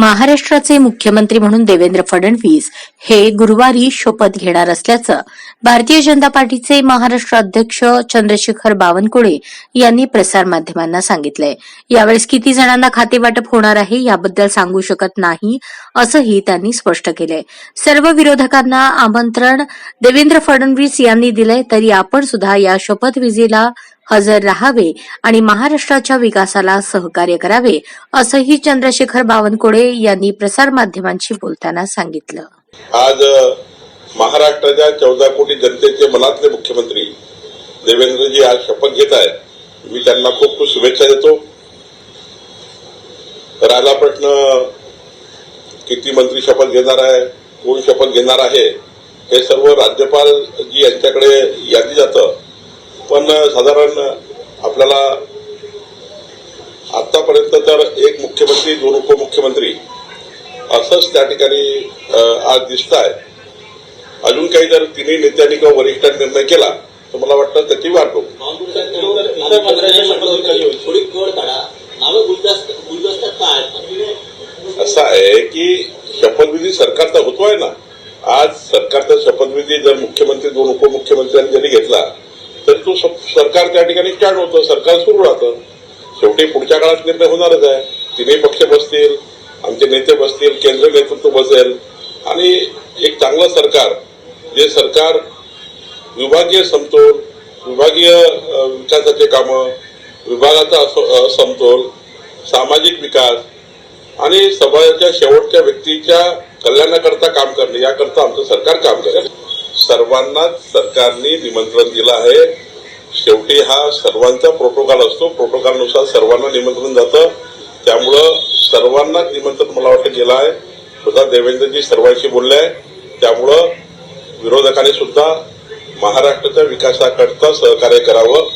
महाराष्ट्राचे मुख्यमंत्री म्हणून देवेंद्र फडणवीस हे गुरुवारी शपथ घेणार असल्याचं भारतीय जनता पार्टीचे महाराष्ट्र अध्यक्ष चंद्रशेखर बावनकुळे यांनी प्रसारमाध्यमांना सांगितलंय. यावेळेस किती जणांना खातेवाटप होणार आहे याबद्दल सांगू शकत नाही असंही त्यांनी स्पष्ट केलंय. सर्व विरोधकांना आमंत्रण देवेंद्र फडणवीस यांनी दिलंय तरी आपण सुद्धा या शपथविधीला हजर राहावे आणि महाराष्ट्राच्या विकासाला सहकार्य करावे असंही चंद्रशेखर बावनकुळे यांनी प्रसारमाध्यमांशी बोलताना सांगितलं. आज महाराष्ट्राच्या चौदा कोटी जनतेचे मनातले मुख्यमंत्री देवेंद्रजी आज शपथ घेत आहेत. मी त्यांना खूप खूप शुभेच्छा देतो. राहिला प्रश्न किती मंत्री शपथ घेणार आहे कोण शपथ घेणार आहे हे सर्व राज्यपाल जी यांच्याकडे यादी जातं. पण साधारण आपल्याला आतापर्यंत तर एक मुख्यमंत्री दोन उपमुख्यमंत्री असंच त्या ठिकाणी आज दिसत आहे अजून काही जर तिन्ही नेत्यांनी किंवा वरिष्ठांनी निर्णय केला तर मला वाटतं त्याची वाट असं आहे की शपथविधी सरकारचा होतोय ना. आज सरकारचा शपथविधी जर मुख्यमंत्री दोन उपमुख्यमंत्र्यांनी जरी घेतला तर तो सरकार त्या ठिकाणी स्टँड होतं सरकार सुरू राहतं. शेवटी पुढच्या काळात निर्णय होणारच आहे. तिन्ही पक्ष बसतील आमचे नेते बसतील केंद्रीय नेतृत्व बसेल. आणि एक चांगलं सरकार जे सरकार विभागीय समतोल विभागीय विकासाचे कामं विभागाचा असो- समतोल सामाजिक विकास आणि समाजाच्या शेवटच्या व्यक्तीच्या कल्याणाकरता काम करणे याकरता आमचं सरकार काम करेल. सर्वांनाच सरकारने निमंत्रण दिलं आहे. शेवटी हा सर्वांचा प्रोटोकॉल असतो. प्रोटोकॉलनुसार सर्वांना निमंत्रण जातं. त्यामुळं सर्वांनाच निमंत्रण मला वाटतं गेलं आहे. स्वतः देवेंद्रजी सर्वांशी बोलले. आहे त्यामुळं विरोधकांनी सुद्धा महाराष्ट्राच्या विकासाकरता सहकार्य करावं.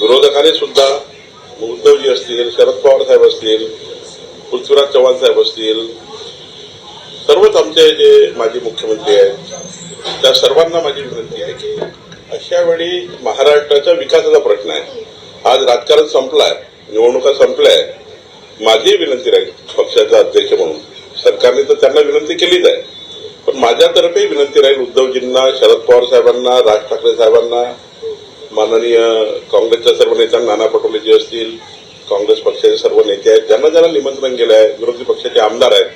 विरोधकांनी सुद्धा उद्धवजी असतील शरद पवार साहेब असतील पृथ्वीराज चव्हाण साहेब असतील सर्वच आमचे जे माजी मुख्यमंत्री आहेत त्या सर्वांना माझी विनंती आहे की अशा वेळी महाराष्ट्राच्या विकासाचा प्रश्न आहे. आज राजकारण संपलाय निवडणुका संपल्या माझी विनंती राहील पक्षाचा अध्यक्ष म्हणून. सरकारने तर त्यांना विनंती केलीच आहे. पण माझ्यातर्फे विनंती राहील उद्धवजींना शरद पवार साहेबांना राज ठाकरे साहेबांना. माननीय काँग्रेसच्या सर्व नेत्यांना नाना पटोले जे असतील काँग्रेस पक्षाचे सर्व नेते आहेत ज्यांना ज्यांना निमंत्रण केलं आहे विरोधी पक्षाचे आमदार आहेत.